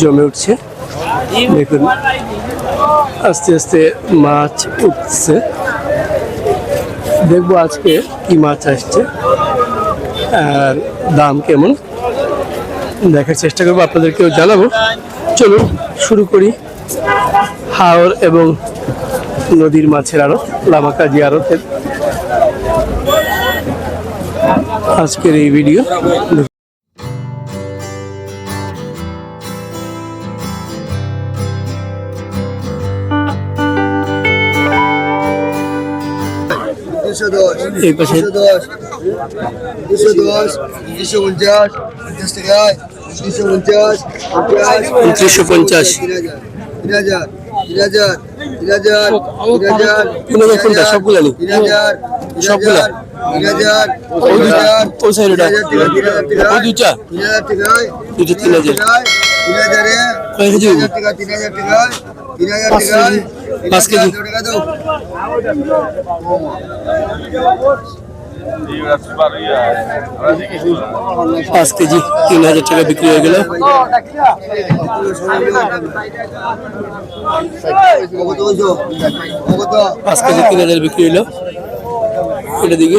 জমে উঠছে। দেখুন, আস্তে আস্তে মাছ উঠছে। দেখব আজকে কি মাছ আসছে আর দাম কেমন। দেখার চেষ্টা করব, আপনাদেরকেও জানাব। চলুন, শুরু করি। হাওর এবং নদীর মাছের আড়ত, লামাকাজি আড়তের আজকের এই ভিডিও। এই পাশে দুশো দশ দুশো উনচাশ পঞ্চাশ টাকায় দুশো উনচাশ উনত্রিশশো পঞ্চাশ। তিন হাজার তিন হাজার তিন হাজার তিন হাজার তিন হাজার কোনটা? সবগুলা নি? তিন হাজার তিন সবগুলা? তিন হাজার তিন দুইটা, হাজার ওই ওটা। তিন হাজার টাকা, তিন হাজার দুইটা? তিন হাজার দুইটা তিন হাজার। টাকায়, তিন হাজারে কয় কেজি তিন হাজার টাকা তিন হাজার তিন হাজার টাকায় কেজি? তিন পাঁচ হাজার কেজি? পাঁচ কেজি তিন হাজার টাকা বিক্রি হয়ে গেল পাঁচ কেজি তিন হাজার বিক্রি এটা দিকে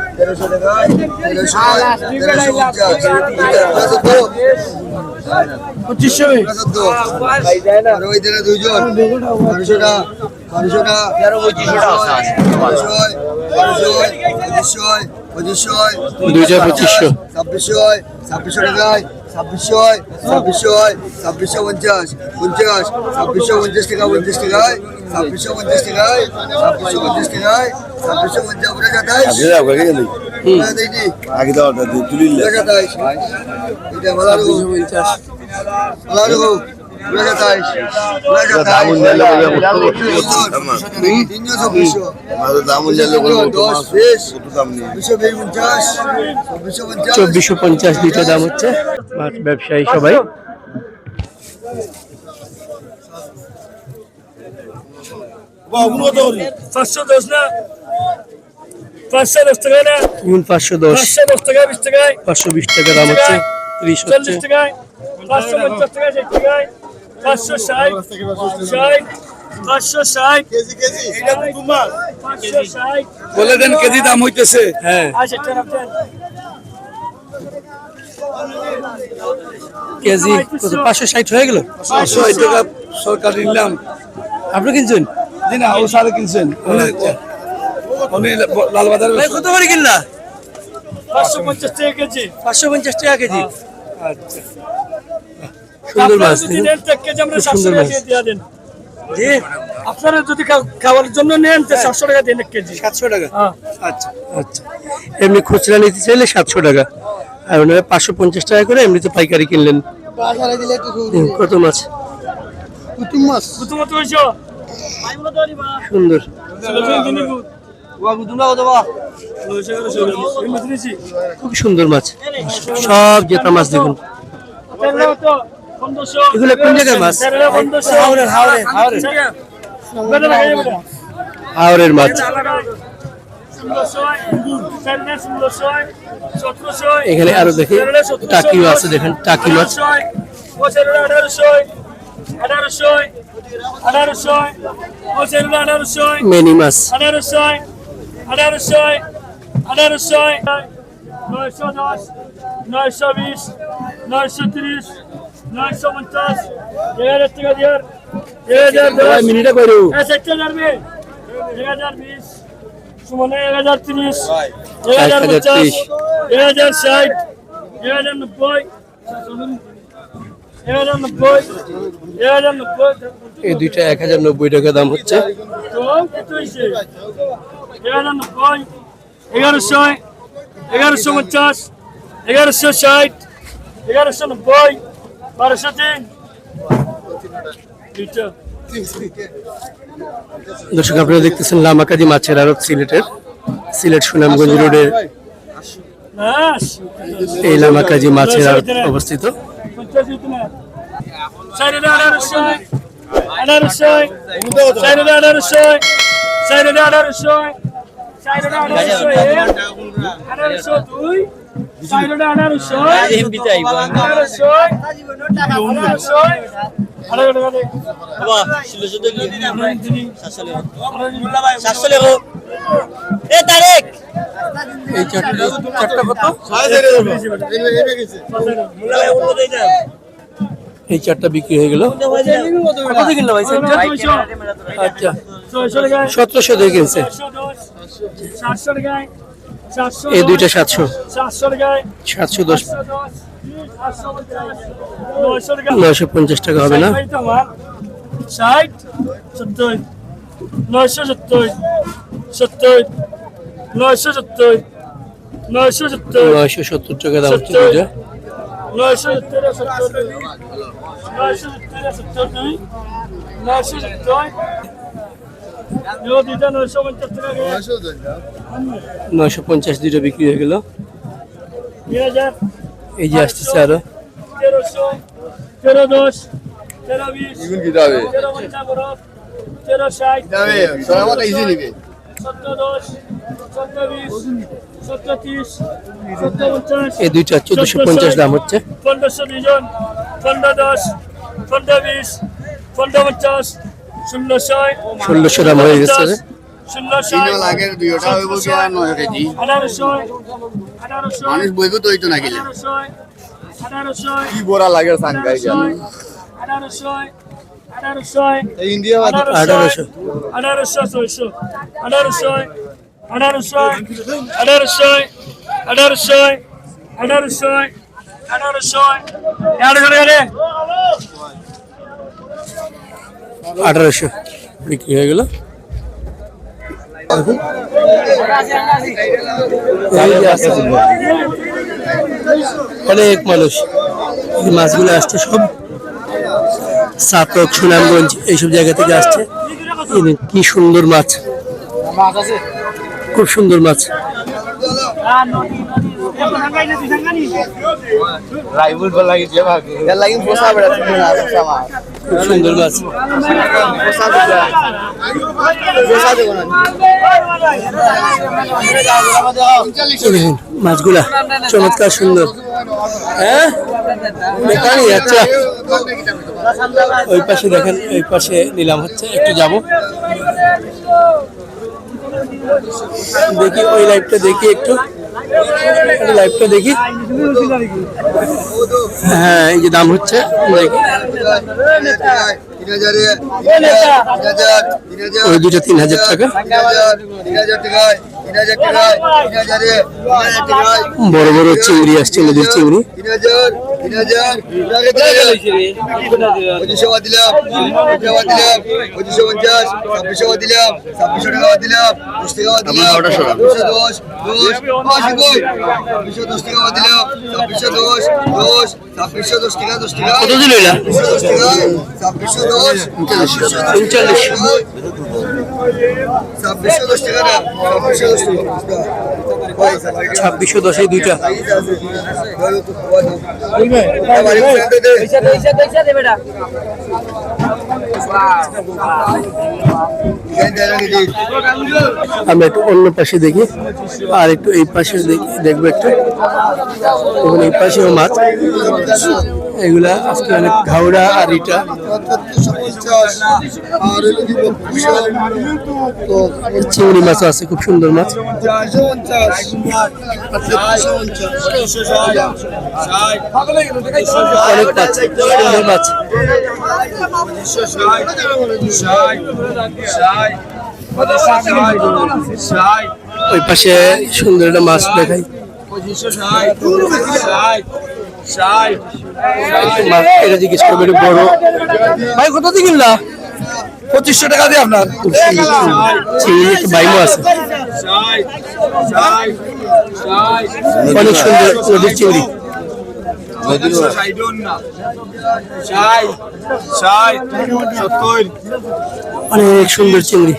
পঁচিশশো আর ওই দিনে দুইজন মানুষটা মানুষটা তেরো পঁচিশশো পঁচিশশো দুইটা পঁচিশশো। ছাব্বিশশো ছাব্বিশশো টাকায় ছাব্বিশশো ছাব্বিশশো ছাব্বিশশো পঞ্চাশ পঞ্চাশ ছাব্বিশশো পঞ্চাশ টাকা পঞ্চাশ টাকায় ছাব্বিশশো পঞ্চাশ টাকায় ছাব্বিশশো পঞ্চাশ টাকায় ছাব্বিশশো পঞ্চাশ উড়ে যাতায় আগে দাও তুলিল। যাতায় এটা ভালো ভালো জানলে চব্বিশশো পঞ্চাশ দুইটা দাম হচ্ছে। মাছ ব্যবসায়ী সবাই। পাঁচশো দশ না পাঁচশো দশ। টাকা না পাঁচশো দশ পাঁচশো দশ টাকা বিশ টাকায় পাঁচশো বিশ টাকা দাম হচ্ছে। ত্রিশ চল্লিশ টাকায়। পাঁচশো পঞ্চাশ টাকা ষাট টাকায়। পাঁচশো ষাট ষাট? পাঁচশো ষাট। পাঁচশো ষাট। বলে দেন কেজি দাম হইতেছে। হ্যাঁ। আচ্ছা কেজি কত? পাঁচশো ষাট হয়ে গেল? পাঁচশো টাকা সরকার নিলাম। আপনি কিনছেন? জি না ও সারে কিনছেন। লালবাজার কত করে কিনলা? পাঁচশো পঞ্চাশ টাকা কেজি। পাঁচশো পঞ্চাশ টাকা কেজি। আচ্ছা। সুন্দর মাছ। জি? আপনারা যদি খা- খাওয়ার জন্য নেন তো সাতশো টাকা দিন এক কেজি। সাতশো টাকা? হ্যাঁ। আচ্ছা আচ্ছা। এমনি খুচরা নিতে চাইলে সাতশো টাকা। আর ওনারা পাঁচশো পঞ্চাশ টাকা করে এমনিতে পাইকারি কিনলেন। কত মাছ? হয়েছো সুন্দর। খুব সুন্দর মাছ। সব জেতা মাছ দেখুন। এগুলো কোন জায়গার মাছ? হাওড়ের, হাওড়ের, হাওড়ের। হাওড়ের মাছ এখানে আরও দেখি টাকিও আছে দেখেন টাকি মাছ মেনি মাছ নয়শো দশ নয়শো বিশ নয়শো তিরিশ নয়শো পঞ্চাশ এক হাজার টাকা দিয়ে এক হাজার দশ মিনিটে করু এক হাজার বিশ এক হাজার বিশ সুমনে এক হাজার তিরিশ এক এক হাজার হাজার পঞ্চাশ ত্রিশ। এক হাজার ষাট এক হাজার নব্বই এক হাজার নব্বই এক হাজার নব্বই এই দুইটা এক হাজার নব্বই টাকা দাম হচ্ছে। এগারোশো এগারোশো পঞ্চাশ এগারোশো ষাট এগারোশো নব্বই বারোশো তিন দর্শক আপনারা দেখতেছেন লামাকাজি মাছের আড়ত সিলেটের সিলেট সুনামগঞ্জ রোডের এই লামাকাজি মাছের আড়ত অবস্থিত। আঠারোশো দুই। দে এই চারটা চারটা কত? এই চারটা বিক্রি হয়ে গেল। কত দিয়ে কিনলো ভাই আচ্ছা। সতেরোশো দিয়ে কিনছে ছয়শো দশ সাতশো টাকায়। সাতশো এই দুইটা সাতশো। সাতশো দশ। নয়শো পঞ্চাশ টাকা হবে না? ষাট সত্তর। নয়শো সত্তর। সত্তর। নয়শো সত্তর। নয়শো সত্তর। নয়শো সত্তর টাকা দাম হচ্ছে দুইটা। নয়শো সত্তর সত্তর নয়শো সত্তর সত্তর দুই। নয়শো সত্তর। নয়শো পঞ্চাশ দুইটা বিক্রি হয়ে গেল। দুই হাজার এই যে আসতেছে আরও। এই দুইটা চোদ্দশো পঞ্চাশ দাম হচ্ছে। পনেরোশো দুজন পনেরো দশ পনেরো বিশ পনেরো পঞ্চাশ। ষোলোশো দাম হয়ে গেছে মানুষ বইব তো হইতো না গেলে কি বড়া লাগে আঠারোশো ইন্ডিয়া আঠারোশো আঠারোশো ছয়শো আঠারোশো আঠারোশো আঠারোশো আঠারোশো আঠারোশো আঠারোশো আঠারোশো আঠারোশো বিক্রি হয়ে গেল। অনেক মানুষ। এই মাছগুলো আসছে সব সাতক সুনামগঞ্জ এইসব জায়গা থেকে আসছে। কি সুন্দর মাছ। খুব সুন্দর মাছ। রাইবুল বলা কি যে ভাগে। লাগি পোষা বড়া তুমি না পোষা মা খুব সুন্দর দেখুন, মাছগুলা চমৎকার সুন্দর। হ্যাঁ? আচ্ছা। ওই পাশে দেখেন ওই পাশে নিলাম হচ্ছে একটু যাব। দেখি ওই লাইভটা দেখি একটু। লাইভটা দেখি। হ্যাঁ এই যে দাম হচ্ছে ওই দুটো তিন হাজার টাকা। বড় বড় চিংড়ি আসছে, নদীর চিংড়ি। তিন হাজার তিন হাজার পঁচিশশো বাদ দিলাম পঁচিশশো বাদ দিলাম পঁচিশশো পঞ্চাশ ছাব্বিশশো বাদ দিলাম ছাব্বিশশো টাকা বাদ দিলাম দশ টাকা বাদ দিলাম ছাব্বিশশো দশ দশ আশি কই ছাব্বিশশো দশ টাকা বাদ দিলাম ছাব্বিশশো দশ দশ ছাব্বিশশো দশ টাকা দশ টাকা কত দিল এটা দশ টাকা ছাব্বিশশো দশ উনচল্লিশ ছাব্বিশশো দশ দুইটা। আমরা একটু অন্য পাশে দেখি, আর একটু এই পাশে দেখি দেখব একটু। এই পাশেও মাছ। এগুলা আজকে অনেক ঘাওড়া আর ইটা। চিংড়ি মাছ আছে, খুব সুন্দর মাছ। অনেক মাছ, সুন্দর মাছ। ওই পাশে সুন্দর একটা মাছ দেখাই। এটা জিজ্ঞেস করব একটু বড়। ভাই কত দিয়ে কিনলা? পঁচিশশো টাকা দিয়ে আপনার। বাইমো আছে। অনেক সুন্দর নদীর চিংড়ি অনেক সুন্দর চিংড়ি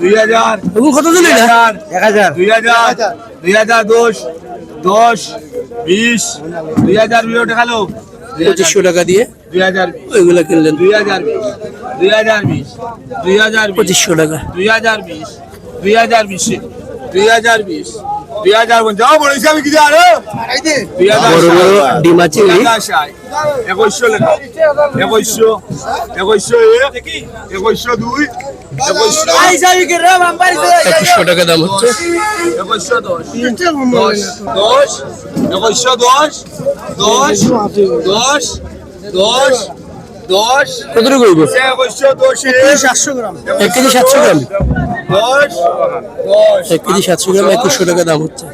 দুই হাজার। কত দিলি না এক হাজার। দুই হাজার দুই হাজার দশ। দশ বিশ দুই হাজার বিশ দেখাল পঁচিশশো টাকা দিয়ে? দুই হাজার ওইগুলো কিনলেন? দুই হাজার বিশ। দুই হাজার বিশ। দুই হাজার পঁচিশশো টাকা। দুই হাজার বিশ। দুই হাজার বিশে। দুই হাজার বিশ। দুই হাজার পঞ্চাশ। বড় হিসাবে কি জানো দুই হাজার বড় বড় ডিমা চিংড়ি একুশশো লেখা। এক। দুই। টাকা দাম হচ্ছে। দশ। দশ দশ। দশ। দশ। দশ। দশ। দশ। কতটুকু হইব? একুশশো দশ সাতশো গ্রাম। এক কেজি সাতশো গ্রাম। এক কেজি সাতশো গ্রাম একুশশো টাকা দাম হচ্ছে।